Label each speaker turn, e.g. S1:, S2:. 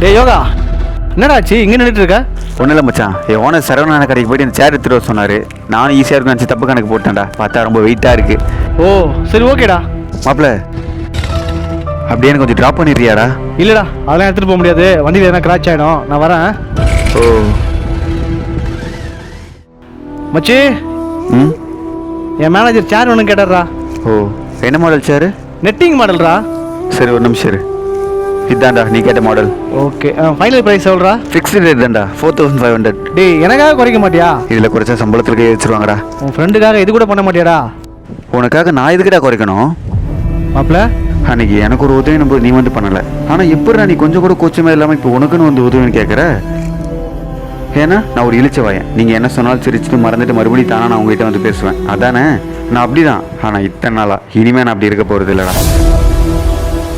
S1: டேய் யோகா என்னடா ஆச்சு? இங்கே நின்றுட்டு இருக்க?
S2: ஒன்றும் இல்லை மச்சான். என் ஓனர் சரவணான கடைக்கு போயிட்டு இந்த சேர் எடுத்துட்டு வர சொன்னார். நானும் ஈஸியாக இருக்கும் நினச்சி தப்பு கணக்கு போட்டேன்டா. பார்த்தா ரொம்ப வெயிட்டாக இருக்குது
S1: ஓ சரி ஓகேடா.
S2: மாப்பிள்ள அப்படியே எனக்கு கொஞ்சம் ட்ராப் பண்ணிடுறியாடா?
S1: இல்லைடா அதெல்லாம் எடுத்துகிட்டு போக முடியாது. வண்டியில் எதனா கிராச் ஆகிடும் நான் வரேன்.
S2: ஓ.
S1: மச்சி
S2: ம்?
S1: என் மேனேஜர் சேர் ஒன்று கேட்டார்றா.
S2: ஓ என்ன மாடல் சேரு
S1: நெட்டிங் மாடல்ரா
S2: சரி ஒரு நிமிஷம் இரு. இதான்டா நீ கேட்ட மாடல்
S1: ஓகே ஃபைனல் ப்ரைஸ் சொல்கிறா
S2: ஃபிக்ஸ்டு ரேட் தான்டா ஃபோர் தௌசண்ட் ஃபைவ் ஹண்ட்ரட்
S1: டேய் எனக்காக குறைக்க மாட்டியா?
S2: இதில் குறைச்சா சம்பளத்தில் கை வச்சிருவாங்கடா
S1: உன் ஃப்ரெண்டுக்காக இது கூட பண்ண மாட்டியாடா?
S2: உனக்காக நான் எதுக்குடா குறைக்கணும்?
S1: மாப்பிள்ள
S2: அன்னைக்கு எனக்கு ஒரு உதவி நம்ப நீ வந்து பண்ணலை. ஆனால் எப்படிடா நீ கொஞ்சம் கூட கூச்சமே இல்லாமல் இப்போ உனக்குன்னு வந்து உதவின்னு கேட்குற ஏன்னா நான் ஒரு இழிச்ச வாயன். நீங்கள் என்ன சொன்னாலும் சிரிச்சுட்டு மறந்துட்டு மறுபடியும் தானே நான் உங்ககிட்ட வந்து பேசுவேன். அதானே? நான் அப்படிதான். ஆனால் இத்தனை நாளா. இனிமேல் நான் அப்படி இருக்க போகிறது இல்லைடா